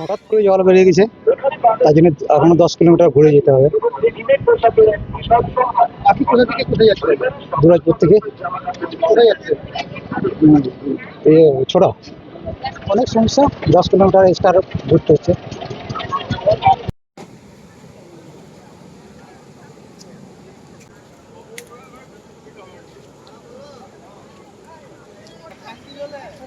হঠাৎ করে জল বেরিয়ে গেছে তার জন্য এখনও দশ কিলোমিটার ঘুরে যেতে হবে। থেকে দুরাজপুর থেকে। ছোট। অনেক সমস্যা দশ কিলোমিটার স্টার ঘুরতে হচ্ছে।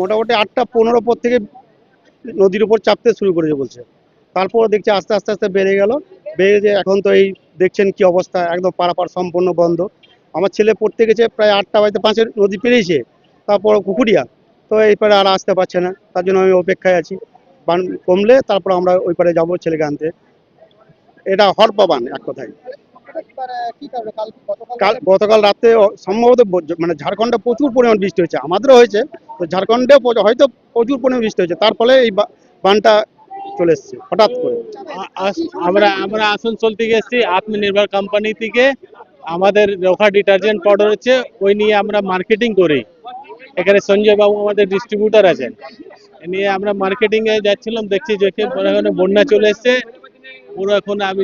মোটামুটি আটটা পনেরো পর থেকে নদীর উপর চাপতে শুরু করেছে বলছে। তারপর দেখছি আস্তে আস্তে আস্তে বেড়ে গেল। বেড়ে যে এখন তো এই দেখছেন কি অবস্থা, একদম পারাপার সম্পূর্ণ বন্ধ। আমার ছেলে পড়তে গেছে প্রায় আটটা বাজতে পাঁচের নদী পেরিয়েছে, তারপর কুকুরিয়া। তো এই পারে আর আসতে পারছে না, তার জন্য আমি অপেক্ষায় আছি। বান কমলে তারপর আমরা ওই পারে যাব ছেলেকে আনতে। এটা হরপা বান এক কথায়। গতকাল রাতে সম্ভবত মানে ঝাড়খণ্ডে প্রচুর পরিমাণ বৃষ্টি হয়েছে। আমাদেরও হয়েছে তো ঝাড়খণ্ডে হয়তো প্রচুর পরিমাণ বৃষ্টি হয়েছে। তার ফলে এই বানটা চলে এসছে হঠাৎ করে। আমরা আমরা আসানসোল থেকে এসেছি আত্মনির্ভর কোম্পানি থেকে। আমাদের রোখা ডিটারজেন্ট পাউডার হচ্ছে ওই নিয়ে আমরা মার্কেটিং করি। এখানে সঞ্জয় বাবু আমাদের ডিস্ট্রিবিউটার আছেন। এ নিয়ে আমরা মার্কেটিং এ যাচ্ছিলাম দেখছি যে এখানে বন্যা চলে এসছে। পুরো এখন আমি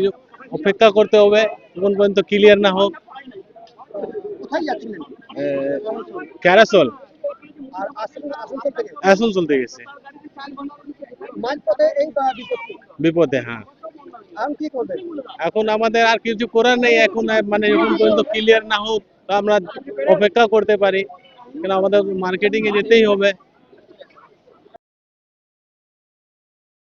অপেক্ষা করতে হবে তখন পর্যন্ত ক্লিয়ার না হোক। ক্যারাসল এই বা বিপত্তি। বিপদে হ্যাঁ। এখন এখন আমাদের আর কিছু করার নেই এখন মানে এখন পর্যন্ত ক্লিয়ার না হোক আমরা অপেক্ষা করতে পারি। কেন আমাদের মার্কেটিং এ যেতেই হবে।